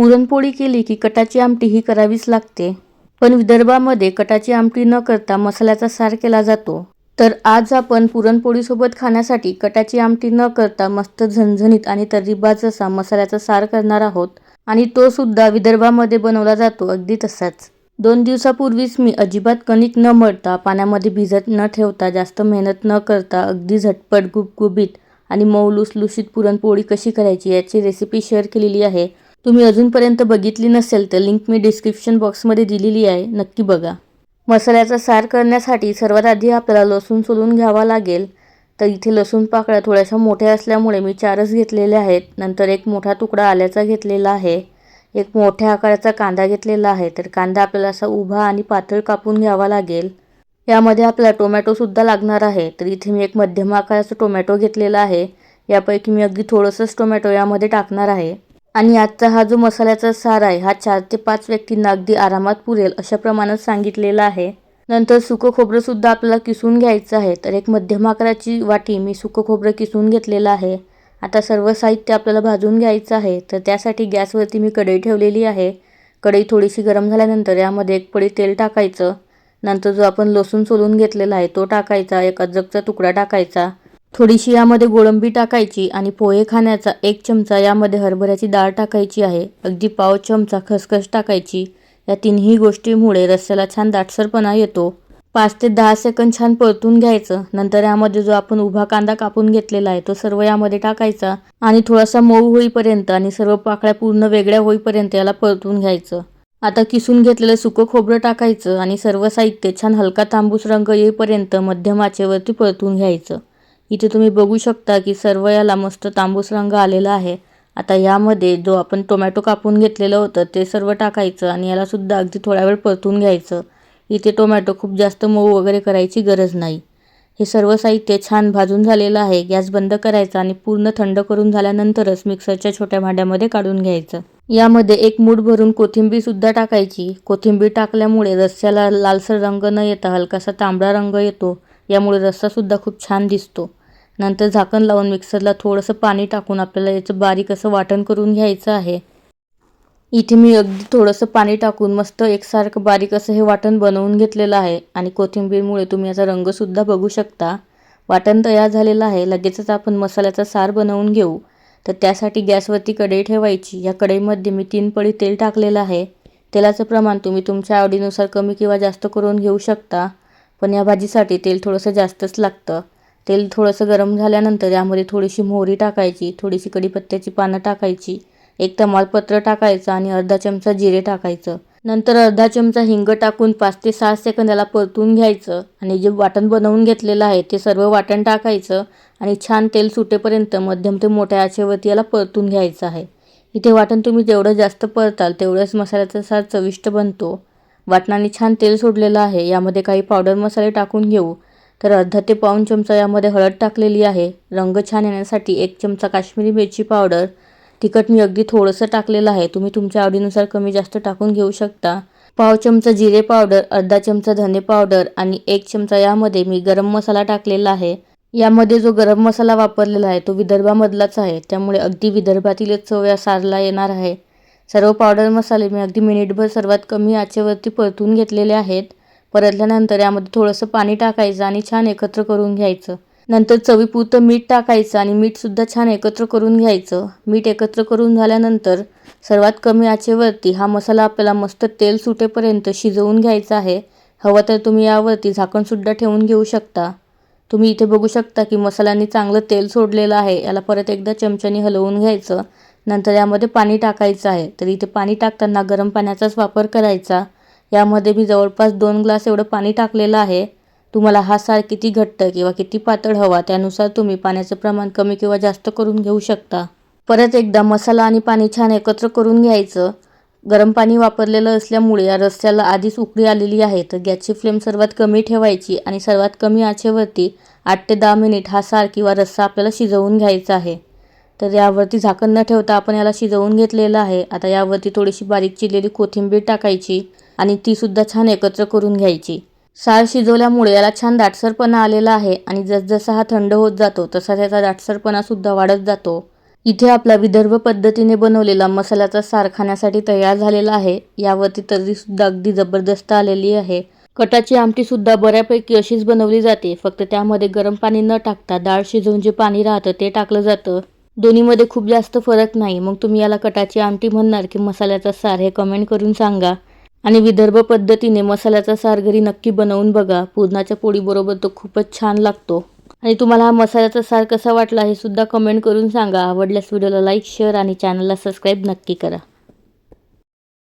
पुरणपोळी केली की कटाची आमटी ही करावीच लागते. पण विदर्भामध्ये कटाची आमटी न करता मसाल्याचा सार केला जातो. तर आज आपण पुरणपोळीसोबत खाण्यासाठी कटाची आमटी न करता मस्त झणझणीत आणि तर्रीबाज असा मसाल्याचा सार करणार आहोत आणि तो सुद्धा विदर्भामध्ये बनवला जातो अगदी तसाच. दोन दिवसापूर्वीच मी अजिबात कणिक न मळता पाण्यामध्ये भिजत न ठेवता जास्त मेहनत न करता अगदी झटपट गुबगुबीत आणि मऊ लुसलुशीत पुरणपोळी कशी करायची याची रेसिपी शेअर केलेली आहे. तुम्ही अजूनपर्यंत बघितली नसेल तर लिंक मी डिस्क्रिप्शन बॉक्समध्ये दिलेली आहे. नक्की बघा. मसाल्याचा सार करण्यासाठी सर्वात आधी आपल्याला लसूण सोलून घ्यावा लागेल. तर इथे लसूण पाकळ्या थोड्याशा मोठ्या असल्यामुळे मी चारच घेतलेल्या आहेत. नंतर एक मोठा तुकडा आल्याचा घेतलेला आहे. एक मोठ्या आकाराचा कांदा घेतलेला आहे. तर कांदा आपल्याला असा उभा आणि पातळ कापून घ्यावा लागेल. यामध्ये आपल्याला टोमॅटोसुद्धा लागणार आहे. तर इथे मी एक मध्यम आकाराचा टोमॅटो घेतलेला आहे. यापैकी मी अगदी थोडंसंच टोमॅटो यामध्ये टाकणार आहे. आणि आजचा हा जो मसाल्याचा सार आहे हा चार ते पाच व्यक्तींना अगदी आरामात पुरेल अशा प्रमाणात सांगितलेला आहे. नंतर सुकं खोबरंसुद्धा आपल्याला किसून घ्यायचं आहे. तर एक मध्यम आकाराची वाटी मी सुकं खोबरं किसून घेतलेलं आहे. आता सर्व साहित्य आपल्याला भाजून घ्यायचं आहे. तर त्यासाठी गॅसवरती मी कढई ठेवलेली आहे. कढई थोडीशी गरम झाल्यानंतर यामध्ये एक पडी तेल टाकायचं. नंतर जो आपण लसूण सोलून घेतलेला आहे तो टाकायचा. एक अद्रकचा तुकडा टाकायचा. थोडीशी यामध्ये गोळंबी टाकायची आणि पोहे खाण्याचा एक चमचा यामध्ये हरभऱ्याची डाळ टाकायची आहे. अगदी पाव चमचा खसखस टाकायची. या तिन्ही गोष्टीमुळे रस्स्याला छान दाटसरपणा येतो. पाच ते दहा सेकंद छान परतून घ्यायचं. नंतर यामध्ये जो आपण उभा कांदा कापून घेतलेला आहे तो सर्व यामध्ये टाकायचा आणि थोडासा मऊ होईपर्यंत आणि सर्व पाकळ्या पूर्ण वेगळ्या होईपर्यंत याला परतून घ्यायचं. आता किसून घेतलेलं सुकं खोबरं टाकायचं आणि सर्व साहित्य छान हलका तांबूस रंग येईपर्यंत मध्यम आचेवरती परतून घ्यायचं. इथे तुम्ही बघू शकता की सर्व याला मस्त तांबूस रंग आलेला आहे. आता यामध्ये जो आपण टोमॅटो कापून घेतलेलं होतं ते सर्व टाकायचं आणि यालासुद्धा अगदी थोडा वेळ परतून घ्यायचं. इथे टोमॅटो खूप जास्त मऊ वगैरे करायची गरज नाही. हे सर्व साहित्य छान भाजून झालेलं आहे. गॅस बंद करायचा आणि पूर्ण थंड करून झाल्यानंतरच मिक्सरच्या छोट्या भांड्यामध्ये काढून घ्यायचं. यामध्ये एक मूठ भरून कोथिंबीरसुद्धा टाकायची. कोथिंबीर टाकल्यामुळे रस्स्याला लालसर रंग न येता हलकासा तांबडा रंग येतो. यामुळे रस्सासुद्धा खूप छान दिसतो. नंतर झाकण लावून मिक्सरला थोडंसं पाणी टाकून आपल्याला याचं बारीक असं वाटण करून घ्यायचं आहे. इथे मी अगदी थोडंसं पाणी टाकून मस्त एकसारखं बारीक असं हे वाटण बनवून घेतलेलं आहे आणि कोथिंबीरमुळे तुम्ही याचा रंगसुद्धा बघू शकता. वाटण तयार झालेलं आहे. लगेचच आपण मसाल्याचा सार बनवून घेऊ. तर त्यासाठी गॅसवरती कढई ठेवायची. या कढईमध्ये मी तीन पळी तेल टाकलेलं आहे. तेलाचं प्रमाण तुम्ही तुमच्या आवडीनुसार कमी किंवा जास्त करून घेऊ शकता. पण या भाजीसाठी तेल थोडंसं जास्तच लागतं. तेल थोडंसं गरम झाल्यानंतर यामध्ये थोडीशी मोहरी टाकायची थोडीशी कढीपत्त्याची पानं टाकायची एक तमालपत्र टाकायचं आणि अर्धा चमचा जिरे टाकायचं. नंतर अर्धा चमचा हिंग टाकून पाच ते सहा सेकंद याला परतून घ्यायचं आणि जे वाटण बनवून घेतलेलं आहे ते सर्व वाटण टाकायचं आणि छान तेल सुटेपर्यंत मध्यम ते मोठ्या आचेवरती याला परतून घ्यायचं आहे. इथे वाटण तुम्ही जेवढं जास्त परताल तेवढंच मसाल्याचा सार चविष्ट बनतो. वाटणाने छान तेल सोडलेलं आहे यामध्ये काही पावडर मसाले टाकून घेऊ तर अर्धा ते पाऊण चमचा यामध्ये हळद टाकलेली आहे. रंग छान येण्यासाठी एक चमचा काश्मीरी मिरची पावडर. तिखट मी अगदी थोडंसं टाकलेलं आहे. तुम्ही तुमच्या आवडीनुसार कमी जास्त टाकून घेऊ शकता. पाव चमचा जिरे पावडर अर्धा चमचा धने पावडर आणि एक चमचा यामध्ये मी गरम मसाला टाकलेला आहे. यामध्ये जो गरम मसाला वापरलेला आहे तो विदर्भामधलाच आहे. त्यामुळे अगदी विदर्भातीलच चव या सारला येणार आहे. सर्व पावडर मसाले मी अगदी मिनिटभर सर्वात कमी आचेवरती परतून घेतलेले आहेत. परतल्यानंतर यामध्ये थोडंसं पाणी टाकायचं आणि छान एकत्र करून घ्यायचं. नंतर चवीपुरतं मीठ टाकायचं आणि मीठसुद्धा छान एकत्र करून घ्यायचं. मीठ एकत्र करून झाल्यानंतर सर्वात कमी आचेवरती हा मसाला आपल्याला मस्त तेल सुटेपर्यंत शिजवून घ्यायचा आहे. हवं तर तुम्ही यावरती झाकणसुद्धा ठेवून घेऊ शकता. तुम्ही इथे बघू शकता की मसाल्याने चांगलं तेल सोडलेलं आहे. याला परत एकदा चमच्याने हलवून घ्यायचं. नंतर यामध्ये पाणी टाकायचं आहे. तर इथे पाणी टाकताना गरम पाण्याचाच वापर करायचा. यामध्ये मी जवळपास दोन ग्लास एवढं पाणी टाकलेलं आहे. तुम्हाला हा सार किती घट्ट किंवा किती पातळ हवा त्यानुसार तुम्ही पाण्याचं प्रमाण कमी किंवा जास्त करून घेऊ शकता. परत एकदा मसाला आणि पाणी छान एकत्र करून घ्यायचं. गरम पाणी वापरलेलं असल्यामुळे या रस्त्याला आधीच उकळी आलेली आहे तर गॅसची फ्लेम सर्वात कमी ठेवायची आणि सर्वात कमी आचेवरती आठ ते दहा मिनिट हा सार किंवा रस्सा आपल्याला शिजवून घ्यायचा आहे. तर यावरती झाकण न ठेवता आपण याला शिजवून घेतलेलं आहे. आता यावरती थोडीशी बारीक चिरलेली कोथिंबीर टाकायची आणि तीसुद्धा छान एकत्र करून घ्यायची. साळ शिजवल्यामुळे याला छान दाटसरपणा आलेला आहे आणि जसजसा हा थंड होत जातो तसा त्याचा दाटसरपणासुद्धा वाढत जातो. इथे आपला विदर्भ पद्धतीने बनवलेला मसाल्याचा सार खाण्यासाठी तयार झालेला आहे. यावरती तर्री सुद्धा अगदी जबरदस्त आलेली आहे. कटाची आमटी सुद्धा बऱ्यापैकी अशीच बनवली जाते. फक्त त्यामध्ये गरम पाणी न टाकता डाळ शिजवून जे पाणी राहतं ते टाकलं जातं. दोन्हीमध्ये खूप जास्त फरक नाही. मग तुम्ही याला कटाची आमटी म्हणणार की मसाल्याचा सार हे कमेंट करून सांगा. आणि विदर्भ पद्धतीने मसाल्याचा सार घरी नक्की बनवून बघा. पुरणाच्या पोळीबरोबर तो खूपच छान लागतो. आणि तुम्हाला हा मसाल्याचा सार कसा वाटला हे सुद्धा कमेंट करून सांगा. आवडल्यास व्हिडिओला लाईक शेअर आणि चॅनलला सबस्क्राईब नक्की करा.